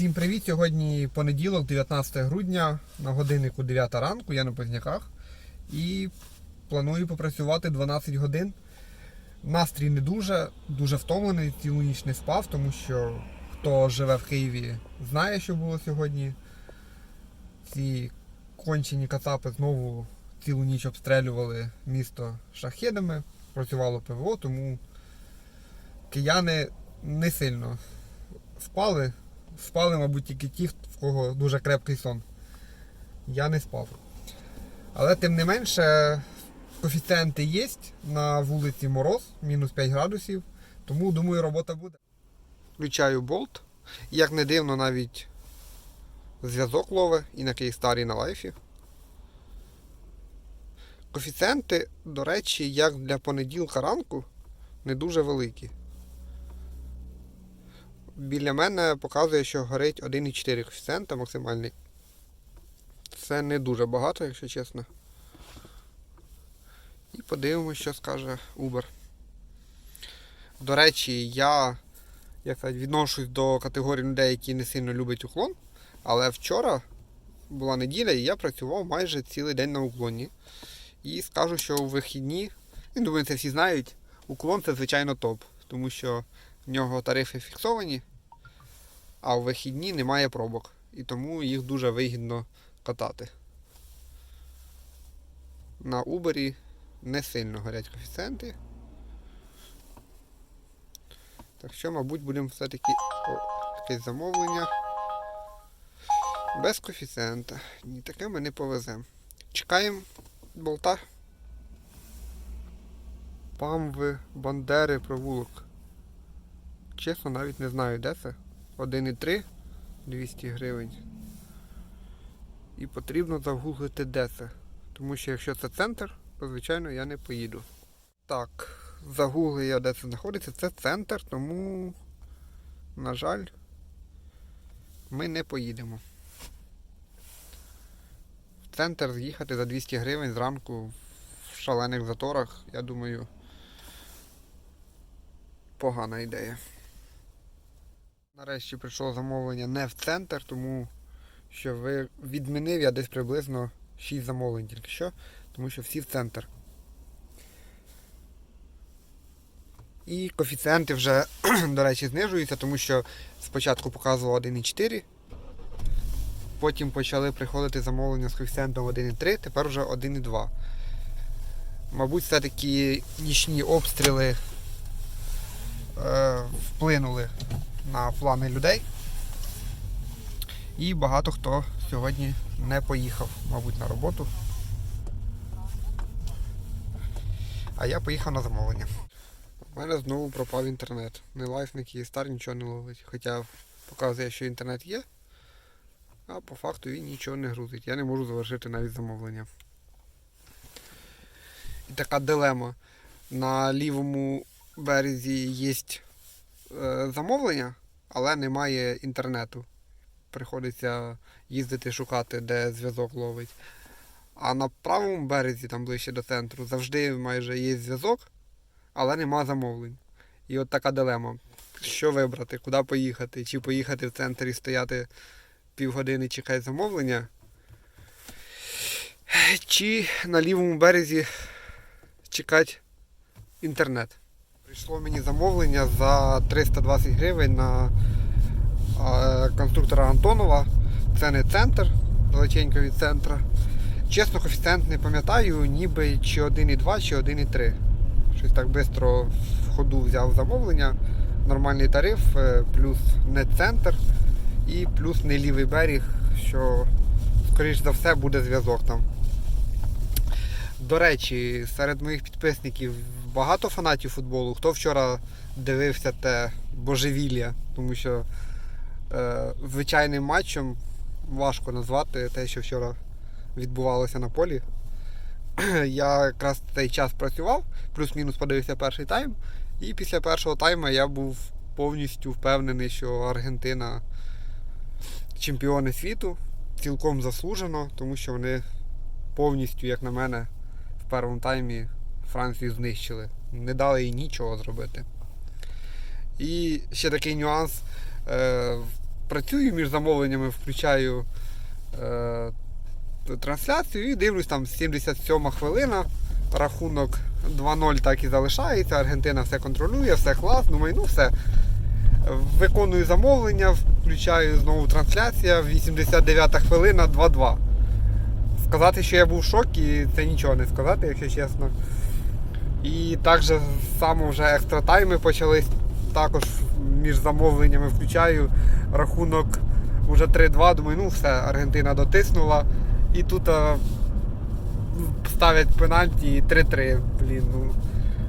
Всім привіт! Сьогодні понеділок, 19 грудня, на годиннику 9 ранку, я на Позняках. І планую попрацювати 12 годин. Настрій не дуже, дуже втомлений, цілу ніч не спав, тому що хто живе в Києві, знає, що було сьогодні. Ці кончені кацапи знову цілу ніч обстрелювали місто шахедами, працювало ПВО, тому кияни не сильно спали. Спали, мабуть, тільки ті, в кого дуже крепкий сон. Я не спав. Але тим не менше, коефіцієнти є. На вулиці мороз, мінус 5 градусів. Тому думаю, робота буде. Включаю болт. Як не дивно, навіть зв'язок лове і на Кейстарі, і на лайфі. Коефіцієнти, до речі, як для понеділка ранку, не дуже великі. Біля мене показує, що горить 1,4 коефіцієнта максимальний. Це не дуже багато, якщо чесно. І подивимося, що скаже Uber. До речі, я як сказати, відношусь до категорії людей, які не сильно люблять уклон. Але вчора була неділя і я працював майже цілий день на уклоні. І скажу, що у вихідні, думаю, це всі знають, уклон це звичайно топ, тому що в нього тарифи фіксовані, а у вихідні немає пробок. І тому їх дуже вигідно катати. На Uber не сильно горять коефіцієнти. Так що, мабуть, будемо все-таки якесь замовлення. Без коефіцієнта. Ні, таке ми не повеземо. Чекаємо болта. Памви, Бандери, провулок. Чесно, навіть не знаю, де це. 1,3 200 гривень. І потрібно загуглити, де це. Тому що якщо це центр, то звичайно я не поїду. Так, загуглив я, де це знаходиться. Це центр, тому, на жаль, ми не поїдемо. В центр з'їхати за 200 гривень зранку в шалених заторах, я думаю, погана ідея. Нарешті прийшло замовлення не в центр, тому що ви відмінив я десь приблизно 6 замовлень тільки що, тому що всі в центр. І коефіцієнти вже, до речі, знижуються, тому що спочатку показував 1,4, потім почали приходити замовлення з коефіцієнтом 1,3, тепер вже 1,2. Мабуть, все-таки нічні обстріли е, вплинули на плани людей. І багато хто сьогодні не поїхав, мабуть, на роботу. А я поїхав на замовлення. У мене знову пропав інтернет. Ні лайф, ні Київстар нічого не ловить. Хоча показує, що інтернет є, а по факту він нічого не грузить. Я не можу завершити навіть замовлення. І така дилема. На лівому березі є замовлення, але немає інтернету. Приходиться їздити шукати, де зв'язок ловить. А на правому березі, там ближче до центру, завжди майже є зв'язок, але нема замовлень. І от така дилема. Що вибрати, куди поїхати? Чи поїхати в центр і стояти півгодини чекати замовлення? Чи на лівому березі чекати інтернет. Прийшло мені замовлення за 320 гривень на конструктора Антонова. Це не центр, далеченько від центра. Чесно, коефіцієнт не пам'ятаю, ніби чи 1,2, чи 1,3. Щось так швидко в ходу взяв замовлення. Нормальний тариф, е, плюс не центр і плюс не лівий берег, що, скоріш за все, буде зв'язок там. До речі, серед моїх підписників багато фанатів футболу. Хто вчора дивився те божевілля, тому що е, звичайним матчем важко назвати те, що вчора відбувалося на полі. Я якраз цей час працював, плюс-мінус подивився перший тайм. І після першого тайму я був повністю впевнений, що Аргентина чемпіони світу цілком заслужено, тому що вони повністю, як на мене, в першому таймі Францію знищили. Не дали їй нічого зробити. І ще такий нюанс. Е, працюю між замовленнями, включаю е, трансляцію і дивлюсь там 77 хвилина. Рахунок 2-0 так і залишається. Аргентина все контролює, все клас. Думаю, ну все. Виконую замовлення, включаю знову трансляція. 89 хвилина 2-2. Сказати, що я був в шокі, це нічого не сказати, якщо чесно. І також саме вже екстра тайми почались. Також між замовленнями включаю рахунок вже 3-2. Думаю, ну все, Аргентина дотиснула. І тут а, ставлять пенальті і 3-3. Блін, ну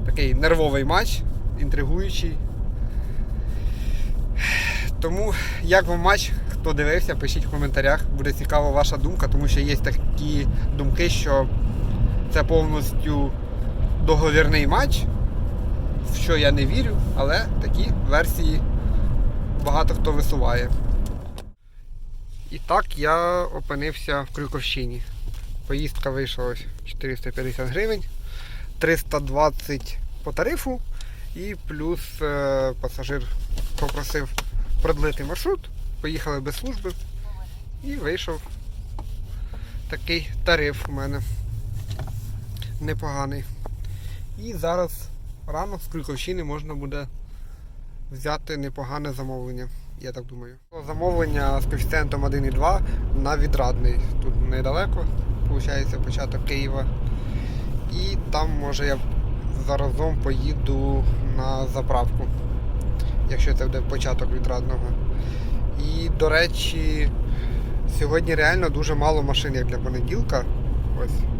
такий нервовий матч, інтригуючий. Тому як вам матч, хто дивився, пишіть в коментарях. Буде цікава ваша думка, тому що є такі думки, що це повністю договірний матч, в що я не вірю, але такі версії багато хто висуває. І так я опинився в Крюковщині. Поїздка вийшла ось 450 гривень, 320 по тарифу і плюс е, пасажир попросив продлити маршрут, поїхали без служби і вийшов такий тариф у мене непоганий. І зараз рано з Крюковщини можна буде взяти непогане замовлення, я так думаю. Замовлення з коефіцієнтом 1,2 на відрадний. Тут недалеко, виходить, початок Києва. І там може я заразом поїду на заправку, якщо це буде початок відрадного. І, до речі, сьогодні реально дуже мало машин, як для понеділка. Ось.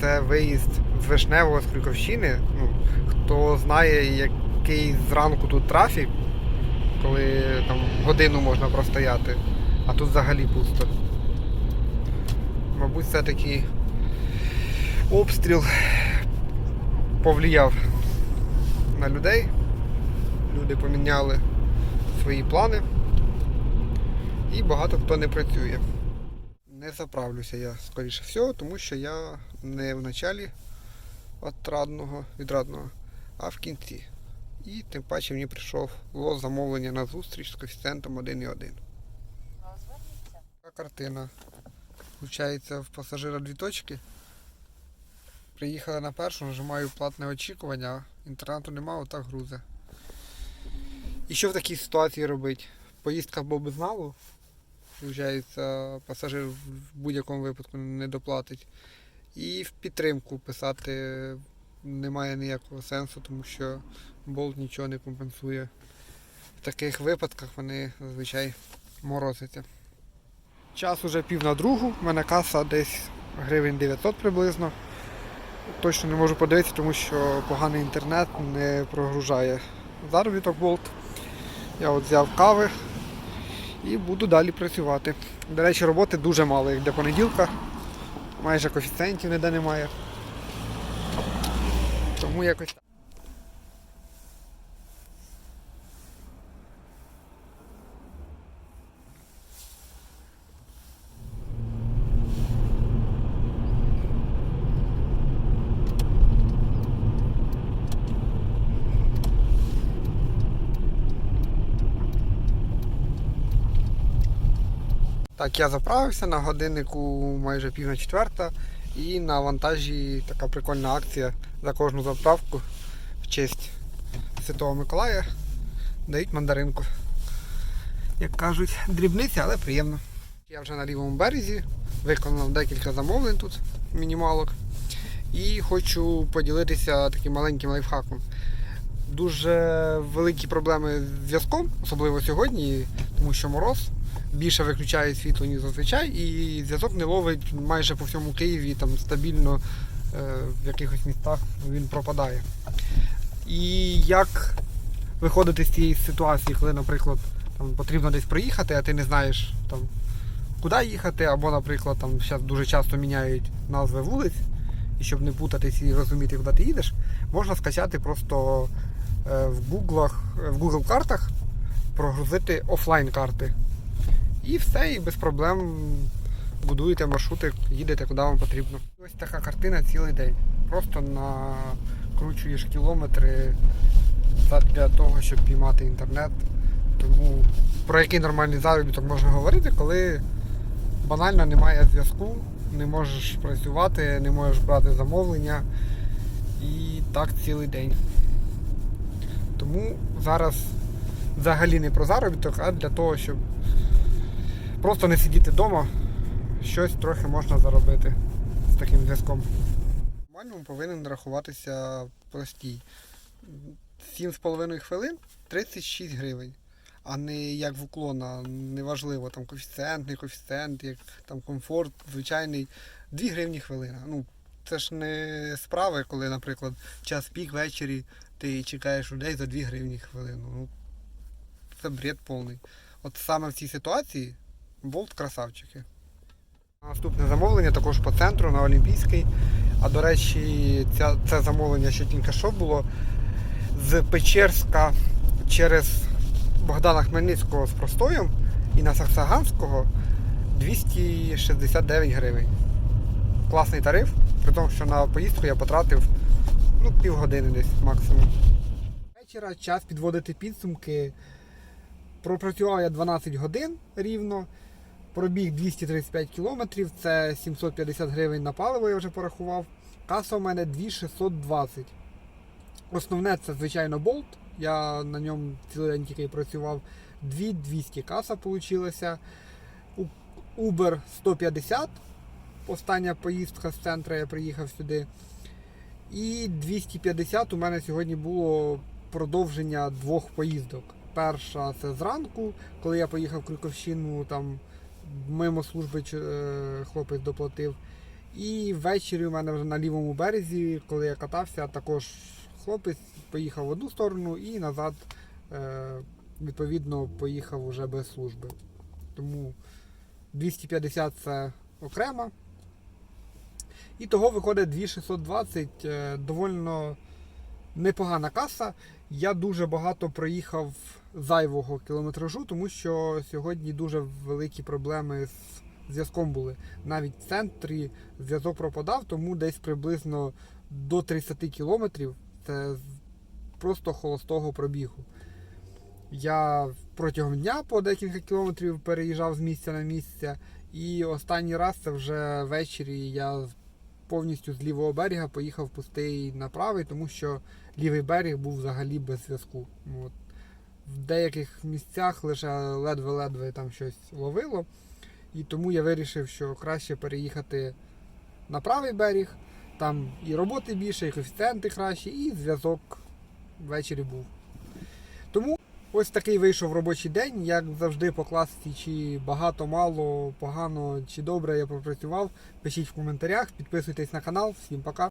Це виїзд з Вишневого з Крюковщини. Ну, хто знає, який зранку тут трафік, коли там годину можна простояти, а тут взагалі пусто. Мабуть, все-таки обстріл повлияв на людей. Люди поміняли свої плани. І багато хто не працює. Не заправлюся я, скоріше всього, тому що я не в началі отрадного, відрадного, а в кінці. І тим паче мені прийшов лот замовлення на зустріч з коефіцієнтом 1,1. Така картина. Включається в пасажира дві точки. Приїхали на першу, нажимаю платне очікування, інтернету немає, отак грузе. І що в такій ситуації робити? Поїздка або без налу, Виявляється, пасажир в будь-якому випадку не доплатить. І в підтримку писати немає ніякого сенсу, тому що болт нічого не компенсує. В таких випадках вони зазвичай морозяться. Час уже пів на другу, в мене каса десь гривень 900 приблизно. Точно не можу подивитися, тому що поганий інтернет не прогружає заробіток болт. Я от взяв кави і буду далі працювати. До речі, роботи дуже мало, як для понеділка. Майже коефіцієнтів ніде немає. Тому якось так. Так, я заправився на годиннику майже пів на четверта. І на вантажі така прикольна акція за кожну заправку в честь Святого Миколая дають мандаринку. Як кажуть, дрібниця, але приємно. Я вже на лівому березі, виконав декілька замовлень тут, мінімалок. І хочу поділитися таким маленьким лайфхаком. Дуже великі проблеми з зв'язком, особливо сьогодні, тому що мороз більше виключає світло, ніж зазвичай, і зв'язок не ловить майже по всьому Києві там стабільно е, в якихось містах він пропадає. І як виходити з цієї ситуації, коли, наприклад, там, потрібно десь проїхати, а ти не знаєш там, куди їхати, або, наприклад, там зараз дуже часто міняють назви вулиць, і щоб не путатись і розуміти, куди ти їдеш, можна скачати просто е, в Google, в Google картах прогрузити офлайн карти. І все, і без проблем будуєте маршрути, їдете куди вам потрібно. Ось така картина цілий день. Просто накручуєш кілометри для того, щоб піймати інтернет. Тому про який нормальний заробіток можна говорити, коли банально немає зв'язку, не можеш працювати, не можеш брати замовлення. І так цілий день. Тому зараз взагалі не про заробіток, а для того, щоб просто не сидіти вдома, щось трохи можна заробити з таким зв'язком. Нормальному повинен рахуватися простій. 7,5 хвилин 36 гривень. А не як в уклона, неважливо, там коефіцієнт, не коефіцієнт, як там комфорт, звичайний. 2 гривні хвилина. Ну, це ж не справи, коли, наприклад, час пік ввечері ти чекаєш людей за 2 гривні хвилину. Ну, це бред повний. От саме в цій ситуації болт красавчики. Наступне замовлення також по центру на Олімпійський. А до речі, ця, це замовлення ще тільки що було з Печерська через Богдана Хмельницького з простоєм і на Саксаганського 269 гривень. Класний тариф, при тому, що на поїздку я потратив ну, півгодини десь максимум. Вечора час підводити підсумки. Пропрацював я 12 годин рівно. Пробіг 235 кілометрів, це 750 гривень на паливо, я вже порахував. Каса у мене 2620. Основне це, звичайно, болт. Я на ньому цілий день тільки працював. 2200 каса вийшла. Uber 150. Остання поїздка з центру я приїхав сюди. І 250 у мене сьогодні було продовження двох поїздок. Перша це зранку, коли я поїхав в Крюковщину, там мимо служби е, хлопець доплатив. І ввечері у мене вже на лівому березі, коли я катався, також хлопець поїхав в одну сторону і назад, е, відповідно, поїхав уже без служби. Тому 250 це окремо. І того виходить 2620, е, довольно непогана каса. Я дуже багато проїхав зайвого кілометражу, тому що сьогодні дуже великі проблеми з зв'язком були. Навіть в центрі зв'язок пропадав, тому десь приблизно до 30 кілометрів це просто холостого пробігу. Я протягом дня по декілька кілометрів переїжджав з місця на місце. І останній раз це вже ввечері я повністю з лівого берега поїхав пустий на правий, тому що лівий берег був взагалі без зв'язку. От. В деяких місцях лише ледве-ледве там щось ловило. І тому я вирішив, що краще переїхати на правий берег. Там і роботи більше, і коефіцієнти кращі, і зв'язок ввечері був. Тому ось такий вийшов робочий день. Як завжди по класиці, чи багато, мало, погано, чи добре я попрацював. Пишіть в коментарях, підписуйтесь на канал. Всім пока.